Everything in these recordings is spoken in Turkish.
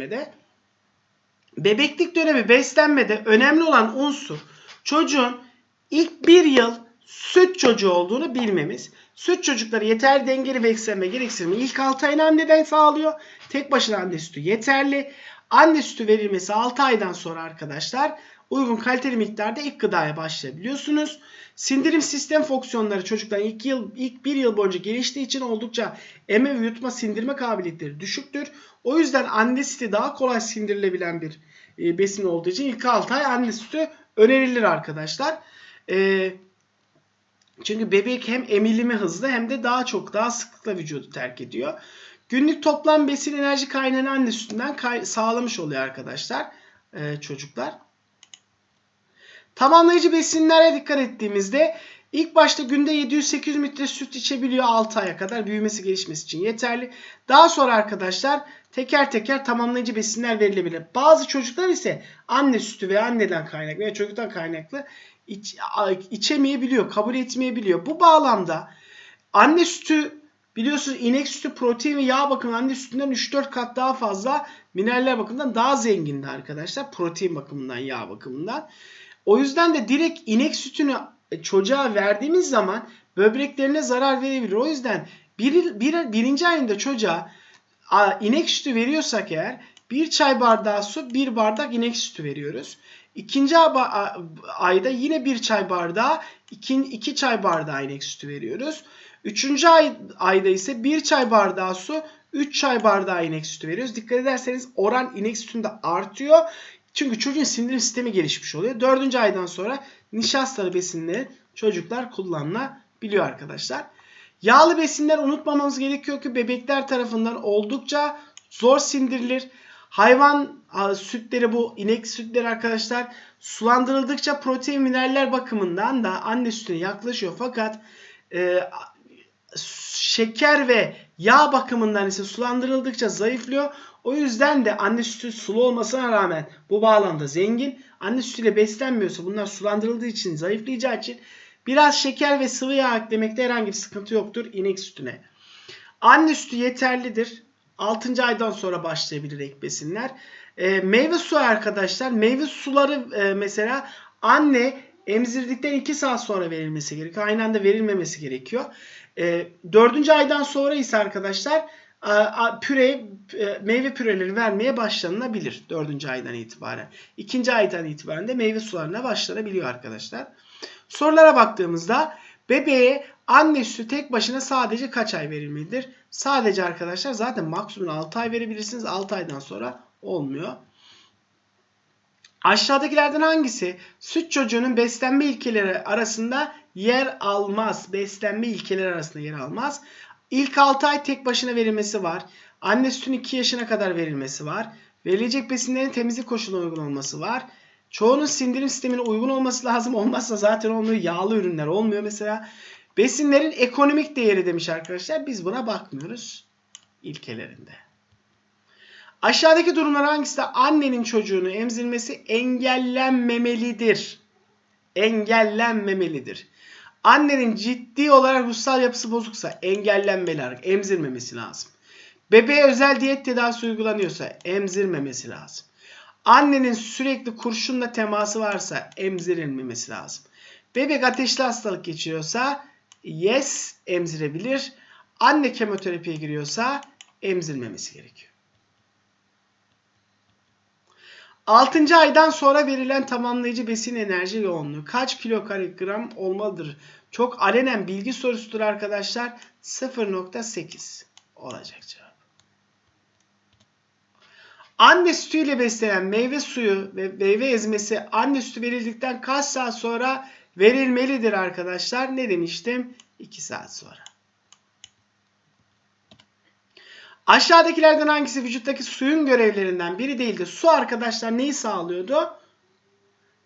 beslenmede. Bebeklik dönemi beslenmede önemli olan unsur çocuğun ilk bir yıl süt çocuğu olduğunu bilmemiz. Süt çocukları yeterli dengeli beslenme gereksinimi ilk 6 ayını anneden sağlıyor. Tek başına anne sütü yeterli. Anne sütü verilmesi 6 aydan sonra arkadaşlar uygun kaliteli miktarda ilk gıdaya başlayabiliyorsunuz. Sindirim sistem fonksiyonları çocukların ilk yıl ilk bir yıl boyunca geliştiği için oldukça eme ve yutma sindirme kabiliyetleri düşüktür. O yüzden anne sütü daha kolay sindirilebilen bir e, besin olduğu için ilk 6 ay anne sütü önerilir arkadaşlar. E, çünkü bebek hem emilimi hızlı hem de daha çok daha sıklıkla vücudu terk ediyor. Günlük toplam besin enerji kaynağını anne sütünden kay- sağlamış oluyor arkadaşlar e, çocuklar. Tamamlayıcı besinlere dikkat ettiğimizde ilk başta günde 700-800 litre süt içebiliyor 6 aya kadar büyümesi gelişmesi için yeterli. Daha sonra arkadaşlar teker teker tamamlayıcı besinler verilebilir. Bazı çocuklar ise anne sütü veya anneden kaynaklı veya çocuktan kaynaklı iç, içemeyebiliyor, kabul etmeyebiliyor. Bu bağlamda anne sütü biliyorsunuz inek sütü protein ve yağ bakımından anne sütünden 3-4 kat daha fazla mineraller bakımından daha zengindi arkadaşlar. Protein bakımından, yağ bakımından. O yüzden de direkt inek sütünü çocuğa verdiğimiz zaman böbreklerine zarar verebilir. O yüzden bir, bir, birinci ayında çocuğa inek sütü veriyorsak eğer bir çay bardağı su bir bardak inek sütü veriyoruz. İkinci ayda yine bir çay bardağı iki, iki çay bardağı inek sütü veriyoruz. Üçüncü ay, ayda ise bir çay bardağı su 3 çay bardağı inek sütü veriyoruz. Dikkat ederseniz oran inek sütünde artıyor. Çünkü çocuğun sindirim sistemi gelişmiş oluyor. Dördüncü aydan sonra nişastalı besinleri çocuklar kullanılabiliyor arkadaşlar. Yağlı besinler unutmamamız gerekiyor ki bebekler tarafından oldukça zor sindirilir. Hayvan sütleri bu inek sütleri arkadaşlar sulandırıldıkça protein mineraller bakımından da anne sütüne yaklaşıyor. Fakat e, şeker ve yağ bakımından ise sulandırıldıkça zayıflıyor. O yüzden de anne sütü sulu olmasına rağmen bu bağlamda zengin. Anne sütüyle beslenmiyorsa bunlar sulandırıldığı için zayıflayacağı için biraz şeker ve sıvı yağ eklemekte herhangi bir sıkıntı yoktur inek sütüne. Anne sütü yeterlidir. 6. aydan sonra başlayabilir ek besinler. E, meyve suyu arkadaşlar. Meyve suları e, mesela anne emzirdikten 2 saat sonra verilmesi gerekiyor. Aynı anda verilmemesi gerekiyor. E, 4. aydan sonra ise arkadaşlar püre e, meyve püreleri vermeye başlanılabilir 4. aydan itibaren. 2. aydan itibaren de meyve sularına başlanabiliyor arkadaşlar. Sorulara baktığımızda bebeğe anne sütü tek başına sadece kaç ay verilmelidir? Sadece arkadaşlar zaten maksimum 6 ay verebilirsiniz. 6 aydan sonra olmuyor. Aşağıdakilerden hangisi süt çocuğunun beslenme ilkeleri arasında yer almaz? Beslenme ilkeleri arasında yer almaz. İlk 6 ay tek başına verilmesi var. Anne sütünün 2 yaşına kadar verilmesi var. Verilecek besinlerin temizlik koşuluna uygun olması var. Çoğunun sindirim sistemine uygun olması lazım. Olmazsa zaten olmuyor. Yağlı ürünler olmuyor mesela. Besinlerin ekonomik değeri demiş arkadaşlar. Biz buna bakmıyoruz ilkelerinde. Aşağıdaki durumlar hangisi de annenin çocuğunu emzirmesi engellenmemelidir? Engellenmemelidir. Annenin ciddi olarak ruhsal yapısı bozuksa engellenmeli, emzirmemesi lazım. Bebeğe özel diyet tedavisi uygulanıyorsa emzirmemesi lazım. Annenin sürekli kurşunla teması varsa emzirilmemesi lazım. Bebek ateşli hastalık geçiriyorsa yes emzirebilir. Anne kemoterapiye giriyorsa emzirmemesi gerekiyor. 6. aydan sonra verilen tamamlayıcı besin enerji yoğunluğu kaç kilogram olmalıdır? Çok alenen bilgi sorusudur arkadaşlar. 0.8 olacak cevap. Anne sütüyle beslenen meyve suyu ve meyve ezmesi anne sütü verildikten kaç saat sonra verilmelidir arkadaşlar? Ne demiştim? 2 saat sonra. Aşağıdakilerden hangisi vücuttaki suyun görevlerinden biri değildi? Su arkadaşlar neyi sağlıyordu?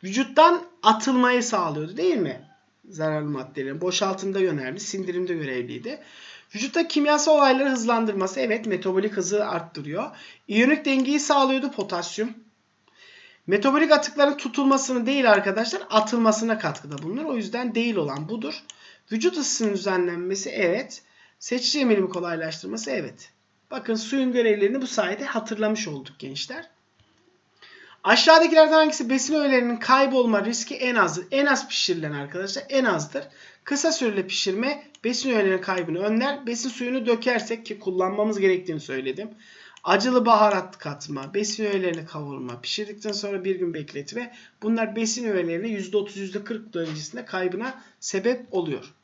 Vücuttan atılmayı sağlıyordu değil mi? Zararlı maddelerin boşaltımda yönerli, sindirimde görevliydi. Vücutta kimyasal olayları hızlandırması evet metabolik hızı arttırıyor. İyonik dengeyi sağlıyordu potasyum. Metabolik atıkların tutulmasını değil arkadaşlar atılmasına katkıda bulunur. O yüzden değil olan budur. Vücut ısısının düzenlenmesi evet. Seçici emilimi kolaylaştırması evet. Bakın suyun görevlerini bu sayede hatırlamış olduk gençler. Aşağıdakilerden hangisi besin öğelerinin kaybolma riski en azdır? En az pişirilen arkadaşlar en azdır. Kısa süreli pişirme besin öğelerinin kaybını önler. Besin suyunu dökersek ki kullanmamız gerektiğini söyledim. Acılı baharat katma, besin öğelerini kavurma, pişirdikten sonra bir gün bekletme. Bunlar besin öğelerinin %30 %40 derecesinde kaybına sebep oluyor.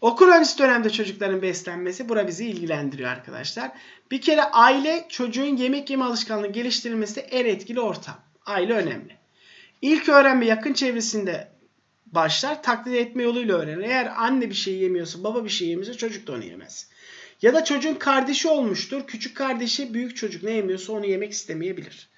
Okul öncesi dönemde çocukların beslenmesi bura bizi ilgilendiriyor arkadaşlar. Bir kere aile çocuğun yemek yeme alışkanlığı geliştirilmesi en etkili ortam. Aile önemli. İlk öğrenme yakın çevresinde başlar. Taklit etme yoluyla öğrenir. Eğer anne bir şey yemiyorsa, baba bir şey yemiyorsa çocuk da onu yemez. Ya da çocuğun kardeşi olmuştur. Küçük kardeşi büyük çocuk ne yemiyorsa onu yemek istemeyebilir.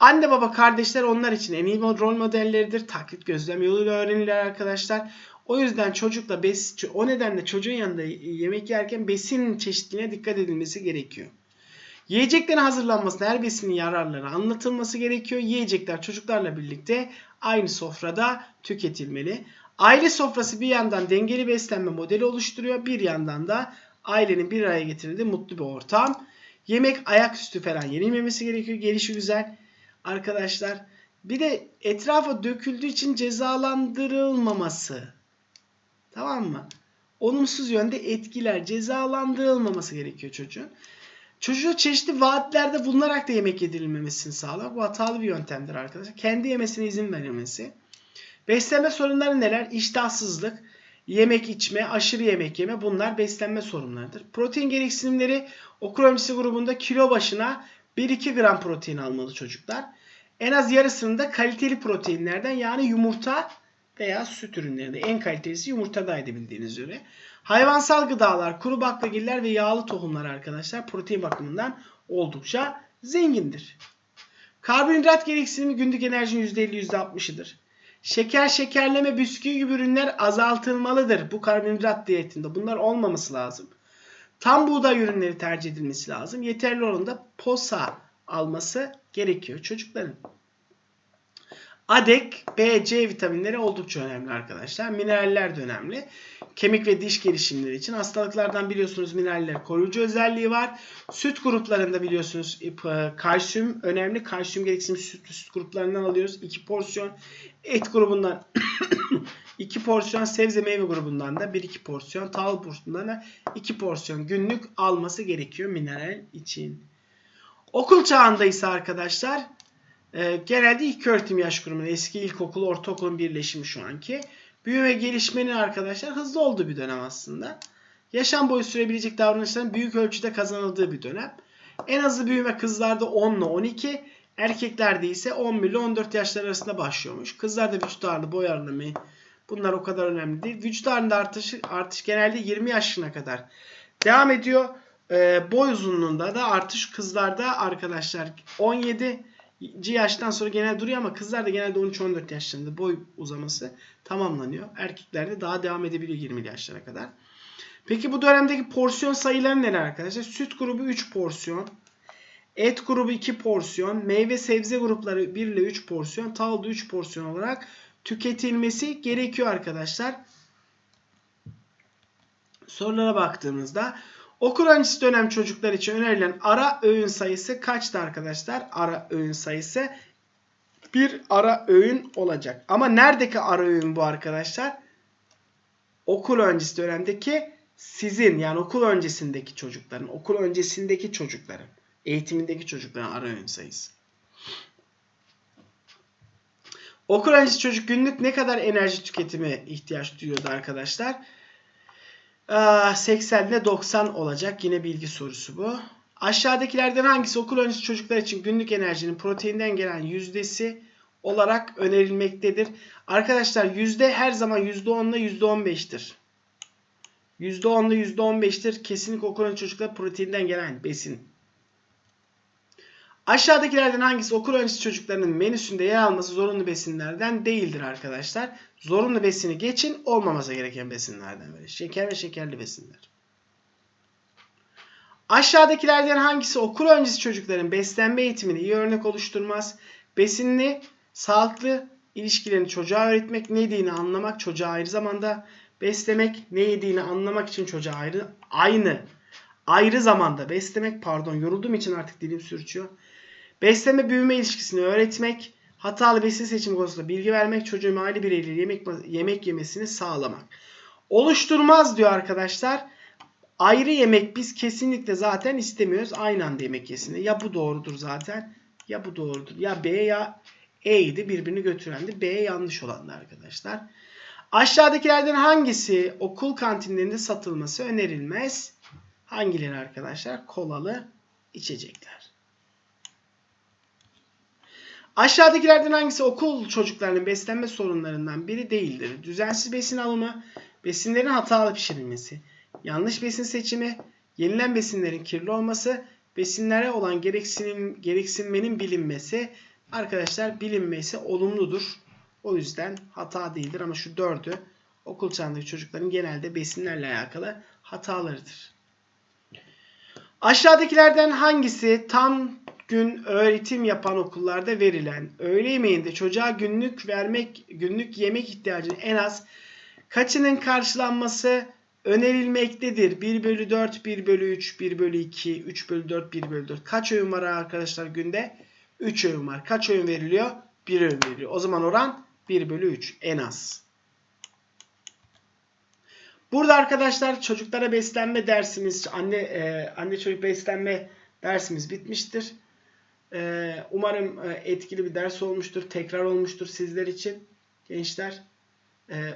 Anne baba kardeşler onlar için en iyi rol modelleridir. Taklit gözlem yoluyla öğrenirler arkadaşlar. O yüzden çocukla bes o nedenle çocuğun yanında yemek yerken besin çeşitliliğine dikkat edilmesi gerekiyor. Yiyeceklerin hazırlanmasında her besinin yararları anlatılması gerekiyor. Yiyecekler çocuklarla birlikte aynı sofrada tüketilmeli. Aile sofrası bir yandan dengeli beslenme modeli oluşturuyor. Bir yandan da ailenin bir araya getirildiği mutlu bir ortam. Yemek ayaküstü falan yenilmemesi gerekiyor. Gelişi güzel. Arkadaşlar bir de etrafa döküldüğü için cezalandırılmaması. Tamam mı? Olumsuz yönde etkiler, cezalandırılmaması gerekiyor çocuğun. Çocuğu çeşitli vaatlerde bulunarak da yemek yedirilmemesini sağlar. Bu hatalı bir yöntemdir arkadaşlar. Kendi yemesine izin verilmesi. Beslenme sorunları neler? İştahsızlık, yemek içme, aşırı yemek yeme bunlar beslenme sorunlarıdır. Protein gereksinimleri okul öncesi grubunda kilo başına 1-2 gram protein almalı çocuklar. En az yarısını da kaliteli proteinlerden yani yumurta veya süt ürünlerinde en kalitelisi yumurtadaydı bildiğiniz üzere. Hayvansal gıdalar, kuru baklagiller ve yağlı tohumlar arkadaşlar protein bakımından oldukça zengindir. Karbonhidrat gereksinimi günlük enerjinin %50-%60'ıdır. Şeker, şekerleme, bisküvi gibi ürünler azaltılmalıdır bu karbonhidrat diyetinde. Bunlar olmaması lazım. Tam buğday ürünleri tercih edilmesi lazım. Yeterli oranda posa alması gerekiyor çocukların. ADEK, B, C vitaminleri oldukça önemli arkadaşlar. Mineraller de önemli. Kemik ve diş gelişimleri için hastalıklardan biliyorsunuz mineraller koruyucu özelliği var. Süt gruplarında biliyorsunuz e, kalsiyum önemli. Kalsiyum gereksinimi süt, süt gruplarından alıyoruz. 2 porsiyon. Et grubundan 2 porsiyon. Sebze meyve grubundan da 1-2 porsiyon. Tahıl grubundan da 2 porsiyon günlük alması gerekiyor mineral için. Okul çağında ise arkadaşlar e, genelde ilk öğretim yaş grubunda eski ilkokul, ortaokulun birleşimi şu anki. Büyüme gelişmenin arkadaşlar hızlı olduğu bir dönem aslında. Yaşam boyu sürebilecek davranışların büyük ölçüde kazanıldığı bir dönem. En hızlı büyüme kızlarda 10 ile 12, erkeklerde ise 11 ile 14 yaşlar arasında başlıyormuş. Kızlarda vücut ağırlığı, boy ağırlığı bunlar o kadar önemli değil. Vücut ağırlığında artış, artış genelde 20 yaşına kadar devam ediyor. E, boy uzunluğunda da artış kızlarda arkadaşlar 17 yaştan sonra genel duruyor ama kızlarda genelde 13-14 yaşlarında boy uzaması tamamlanıyor. Erkeklerde daha devam edebiliyor 20 yaşlara kadar. Peki bu dönemdeki porsiyon sayıları neler arkadaşlar? Süt grubu 3 porsiyon. Et grubu 2 porsiyon. Meyve sebze grupları 1 ile 3 porsiyon. Tahıl 3 porsiyon olarak tüketilmesi gerekiyor arkadaşlar. Sorulara baktığımızda Okul öncesi dönem çocuklar için önerilen ara öğün sayısı kaçtı arkadaşlar? Ara öğün sayısı bir ara öğün olacak. Ama neredeki ara öğün bu arkadaşlar? Okul öncesi dönemdeki sizin yani okul öncesindeki çocukların, okul öncesindeki çocukların, eğitimindeki çocukların ara öğün sayısı. Okul öncesi çocuk günlük ne kadar enerji tüketimi ihtiyaç duyuyordu arkadaşlar? 80 ile 90 olacak. Yine bilgi sorusu bu. Aşağıdakilerden hangisi okul öncesi çocuklar için günlük enerjinin proteinden gelen yüzdesi olarak önerilmektedir? Arkadaşlar yüzde her zaman %10 ile %15'tir. %10 ile %15'tir. Kesinlikle okul öncesi çocuklar proteinden gelen besin. Aşağıdakilerden hangisi okul öncesi çocuklarının menüsünde yer alması zorunlu besinlerden değildir arkadaşlar. Zorunlu besini geçin olmaması gereken besinlerden biri. Şeker ve şekerli besinler. Aşağıdakilerden hangisi okul öncesi çocukların beslenme eğitimini iyi örnek oluşturmaz? Besinli, sağlıklı ilişkilerini çocuğa öğretmek, ne yediğini anlamak, çocuğa ayrı zamanda beslemek, ne yediğini anlamak için çocuğa ayrı aynı ayrı zamanda beslemek, pardon yorulduğum için artık dilim sürçüyor. Besleme büyüme ilişkisini öğretmek, hatalı besin seçimi konusunda bilgi vermek, çocuğun aile bireyleri yemek, yemek yemesini sağlamak. Oluşturmaz diyor arkadaşlar. Ayrı yemek biz kesinlikle zaten istemiyoruz. Aynı anda yemek yesin. Ya bu doğrudur zaten ya bu doğrudur. Ya B ya E'ydi birbirini götürendi. B yanlış olandı arkadaşlar. Aşağıdakilerden hangisi okul kantinlerinde satılması önerilmez? Hangileri arkadaşlar? Kolalı içecekler. Aşağıdakilerden hangisi okul çocuklarının beslenme sorunlarından biri değildir? Düzensiz besin alımı, besinlerin hatalı pişirilmesi, yanlış besin seçimi, yenilen besinlerin kirli olması, besinlere olan gereksinim, gereksinmenin bilinmesi. Arkadaşlar bilinmesi olumludur. O yüzden hata değildir ama şu dördü okul çağındaki çocukların genelde besinlerle alakalı hatalarıdır. Aşağıdakilerden hangisi tam gün öğretim yapan okullarda verilen öğle yemeğinde çocuğa günlük vermek günlük yemek ihtiyacının en az kaçının karşılanması önerilmektedir? 1 bölü 4, 1 bölü 3, 1 bölü 2, 3 bölü 4, 1 bölü 4. Kaç öğün var arkadaşlar günde? 3 öğün var. Kaç öğün veriliyor? 1 öğün veriliyor. O zaman oran 1 bölü 3 en az. Burada arkadaşlar çocuklara beslenme dersimiz, anne e, anne çocuk beslenme dersimiz bitmiştir. E, umarım e, etkili bir ders olmuştur, tekrar olmuştur sizler için gençler. E,